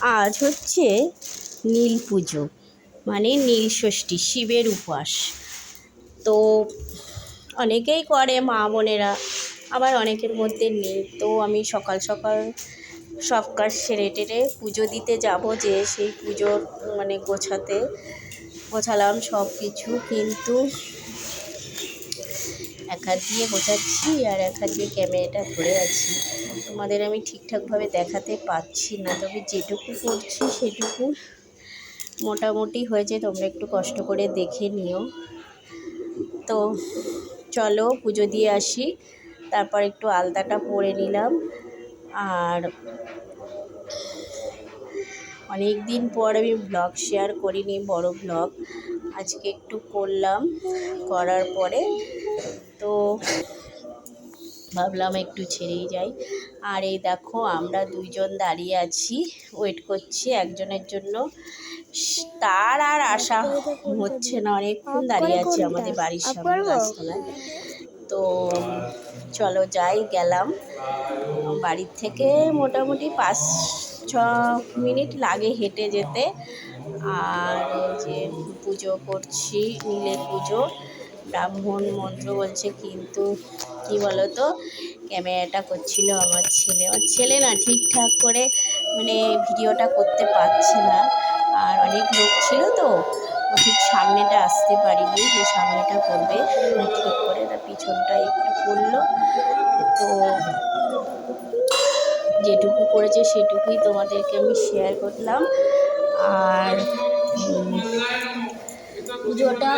আজ হচ্ছে নীল পুজো মানে নীল ষষ্ঠী, শিবের উপবাস তো অনেকেই করে মা বোনেরা, আবার অনেকের মধ্যে নেই। তো আমি সকাল সকাল সব কাজ সেরে টেরে পুজো দিতে যাব, যে সেই পুজোর মানে গোছাতে, গোছালাম সব কিছু কিন্তু এক হাত দিয়ে গোছাচ্ছি আর এক হাত দিয়ে ক্যামেরাটা ধরে আছি। তোমাদের আমি ঠিকঠাকভাবে দেখাতে পারছি না, তবে যেটুকু করছি সেটুকু মোটামুটি হয়েছে। তোমরা একটু কষ্ট করে দেখে নিও। তো চলো পুজো দিয়ে আসি। তারপর একটু আলতাটা পরে নিলাম। আর অনেক দিন পর আমি ব্লগ শেয়ার করিনি, বড় ব্লগ। আজকে একটু করলাম করার পরে তো ভাবলাম একটু ছেড়েই যাই। আর এই দেখো আমরা দুইজন দাঁড়িয়ে আছি ওয়েট করছি একজনের জন্য। তার আর আশা হচ্ছে না অনেকক্ষণ দাঁড়িয়ে আছি আমাদের বাড়ির সামনে গাছতলায় তো চলো যাই গেলাম। বাড়ির থেকে মোটামুটি পাঁচ ছ মিনিট লাগে হেঁটে যেতে। আর যে পুজো করছি, নীলের পুজো। ব্রাহ্মণ মন্ত্র বলছে, কিন্তু কি বলতো, ক্যামেরাটা করছিল আমার ছেলে। আমার ছেলে না ঠিকঠাক করে মানে ভিডিওটা করতে পারছে না। আর অনেক লোক ছিল তো ঠিক সামনেটা আসতে পারিনি, যে সামনেটা করবে। ঠিক করে তার পিছনটা একটু করল। তো যেটুকু করেছে সেটুকুই তোমাদেরকে আমি শেয়ার করলাম। আর পুজোটা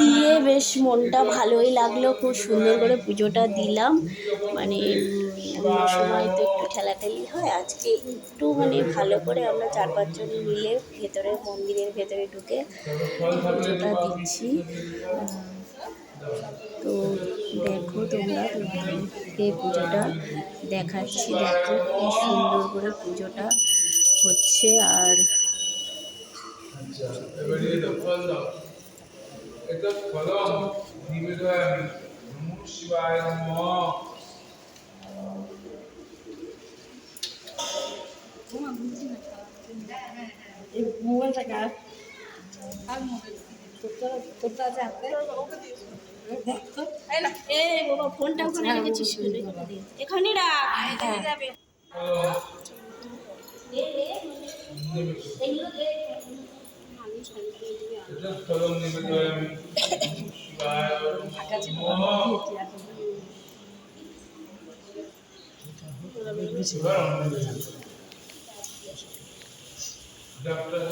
দিয়ে বেশ মনটা ভালোই লাগল, খুব সুন্দর করে পুজোটা দিলাম। মানে সময় তো একটু ঠেলাঠেলি হয়, আজকে একটু মানে ভালো করে আমরা চার পাঁচজন মিলে ভেতরে, মন্দিরের ভেতরে ঢুকে পুজোটা দিচ্ছি। তো দেখো তোমরা, তোমাদেরকে পুজোটা দেখাচ্ছি। দেখো কি সুন্দর করে পুজোটা হচ্ছে, আর এতৎ ফলম নিবেদয়ামি নমো শিবায় নমঃ এ বাবা ফোনটা ওখানে রেখেছিস এখানে রাখ এতৎ ফলম নিবেদয়ামি নমো শিবায় নমঃ ডক্টর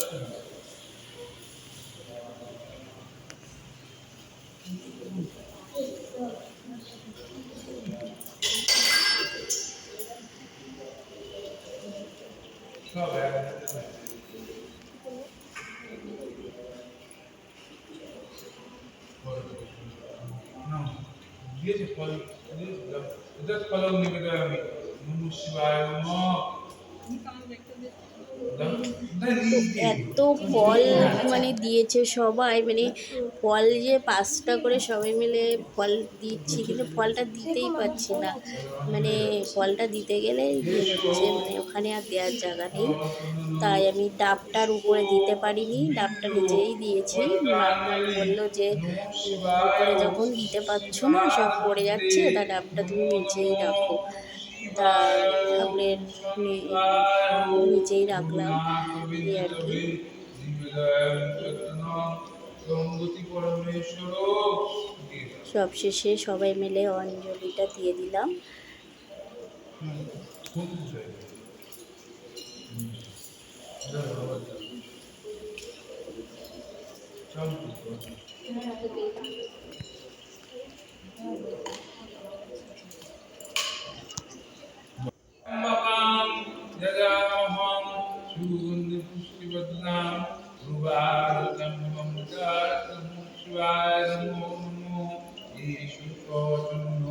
সব দিয়েছে ফল এদের ফলম নিবেদয়ামি নমো শিবায় নমঃ এত ফল মানে দিয়েছে সবাই মানে ফল যে পাঁচটা করে সবাই মিলে ফল দিচ্ছি, কিন্তু ফলটা দিতেই পারছি না। মানে ফলটা দিতে গেলে ইয়ে মানে ওখানে আর দেওয়ার জায়গা নেই। তাই আমি ডাবটার উপরে দিতে পারিনি, ডাবটা নিজেই দিয়েছি। বলল যে, উপরে যখন দিতে পারছ না, সব পড়ে যাচ্ছে, তা ডাবটা তুমি নিচেই রাখো। তা ঠাকুরের নিচেই রাখলাম। এই আর কি। সব শেষে সবাই মিলে অঞ্জলিটা দিয়ে দিলাম। পাওয়ার জন্য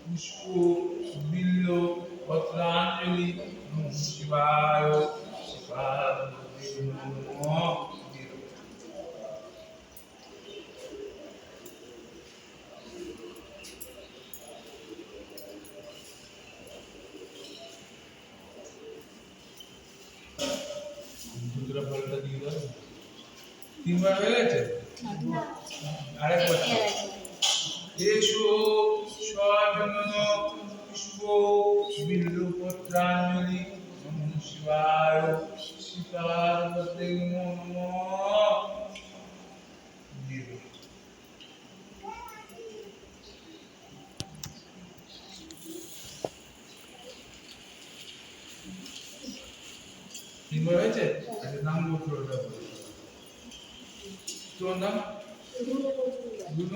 পুষ্প বিল্ল পত্রাঞ্জলি শিবায় শিবায় দুধরা পাল্টা দিয়ে তিনবার হয়ে গেছে আরেকবার স্বজন পুষ্প বিল্লপত্রাঞ্জলি নমঃ শিবায় শিবার্বতে নমঃ দিয়ে দাও। হয়েছে আচ্ছা নাম ওটা বলো। নাম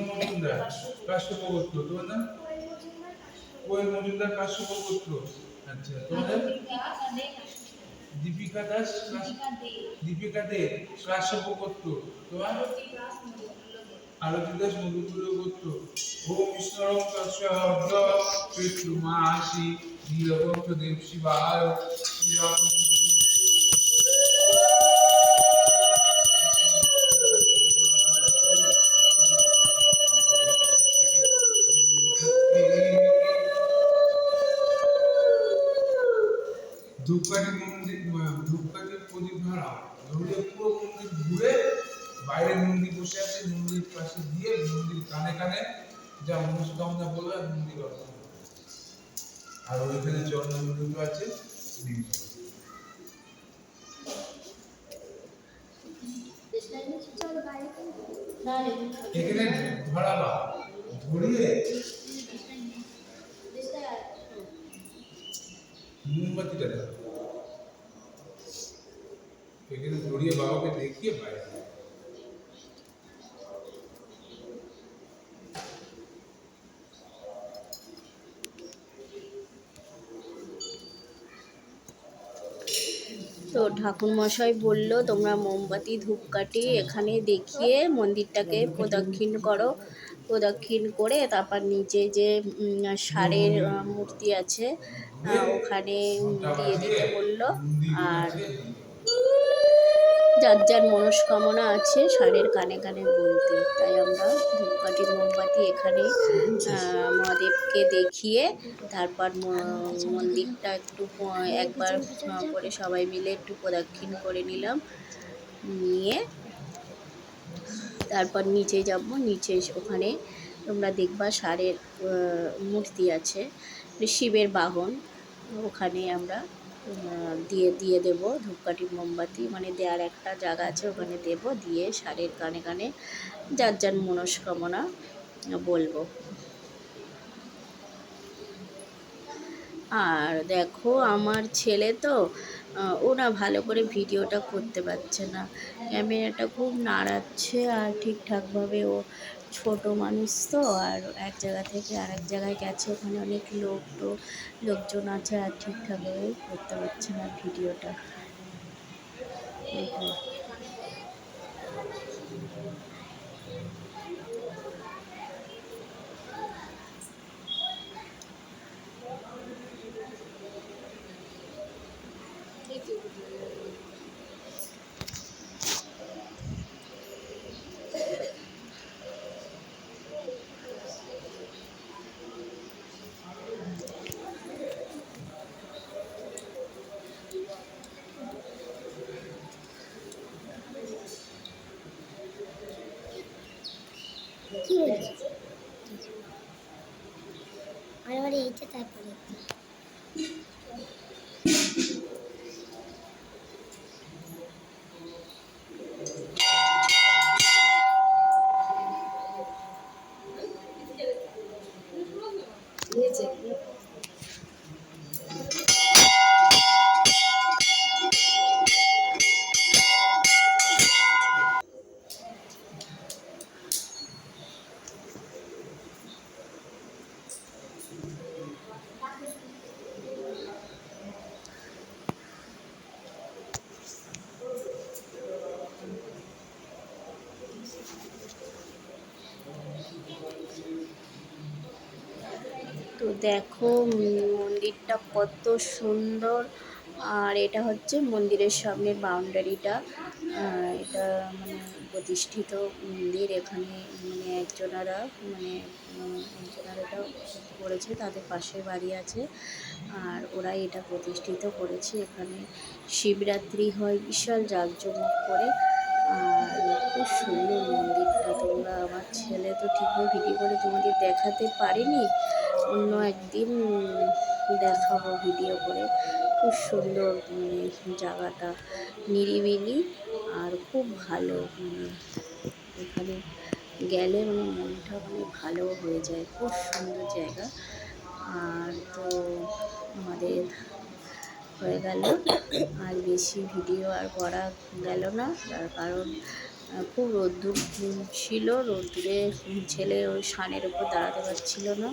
মজুমদার কাশ্যপ গোত্র তোমার নাম? কোয়েল মজুমদার কাশ্যপ গোত্র আচ্ছা তোমাদের দীপিকা দাস দীপিকা দে। কাশ্যপ গোত্র তোমার? আরতি দাস মধুপুর গোত্র ওম ঈশ্বরম তস্য পিতৃ মাসি নীলকণ্ঠ দেব শিবায়। শ্রীরাম ধূপকাঠি মন্দির প্রদীপ ধরা ধরে পুরো মন্দির ঘুরে মন্দির বসে আছে মন্দির পাশে দিয়ে মন্দির কানে কানে যা মনস্কামনা বলবে মন্দির আর ওইখানে আছে এখানে ধরাবা ধরিয়ে মোমবাতিটা ধরিয়ে বাবাকে দেখিয়ে বাইরে তো ঠাকুরমশাই বলল তোমরা মোমবাতি ধূপকাঠি এখানে দেখিয়ে মন্দিরটাকে প্রদক্ষিণ করো। প্রদক্ষিণ করে তারপর নিচে যে আহ, মূর্তি আছে ওখানে দিয়ে দিতে বলল। আর যার যার মনস্কামনা আছে ষাঁড়ের কানে কানে বলতে। তাই আমরা ধূপকাঠি মোমবাতি এখানে মহাদেবকে দেখিয়ে তারপর মন্দিরটা একটু একবার করে সবাই মিলে একটু প্রদক্ষিণ করে নিলাম। নিয়ে তারপর নিচে যাব। নিচে ওখানে তোমরা দেখবা ষাঁড়ের মূর্তি আছে। শিবের বাহন ওখানে আমরা দিয়ে দিয়ে দেব ধূপকাঠি, মোমবাতি। মানে দেওয়ার একটা জায়গা আছে, ওখানে দেব, দিয়ে ষাঁড়ের কানে কানে যার যার মনস্কামনা বলব। আর দেখো, আমার ছেলে তো ও না ভালো করে ভিডিওটা করতে পারছে না। ক্যামেরাটা খুব নাড়াচ্ছে আর ঠিকঠাকভাবে ও ছোট মানুষ তো, আর এক জায়গা থেকে আরেক জায়গায় গেছে, ওখানে অনেক লোক তো, লোকজন আছে আর ঠিকঠাকভাবে করতে পারছে না ভিডিওটা এটাই। তারপরে তো দেখো মন্দিরটা কত সুন্দর। আর এটা হচ্ছে মন্দিরের সামনের বাউন্ডারিটা। এটা মানে প্রতিষ্ঠিত মন্দির। এখানে মানে একজনারা মানে উম, একজনারা এটা করেছে তাদের পাশে বাড়ি আছে। আর ওরা এটা প্রতিষ্ঠিত করেছে। এখানে শিবরাত্রি হয় বিশাল জাঁকজমক করে। আর খুব সুন্দর মন্দিরটা। তোমরা আমার ছেলে তো ঠিকভাবে ভিডিও করে তোমাদের দেখাতে পারিনি। অন্য একদিন দেখাবো ভিডিও করে। খুব সুন্দর মানে জায়গাটা, নিরিবিলি আর খুব ভালো মানে এখানে গেলে মানে মনটা মানে ভালো হয়ে যায়। খুব সুন্দর জায়গা। আর তো আমাদের হয়ে গেল। আর বেশি ভিডিও আর করা গেল না। তার কারণ খুব রোদ্দুর ছিল। রোদ্দুরে ছেলে ওই সানের উপর দাঁড়াতে পারছিল না।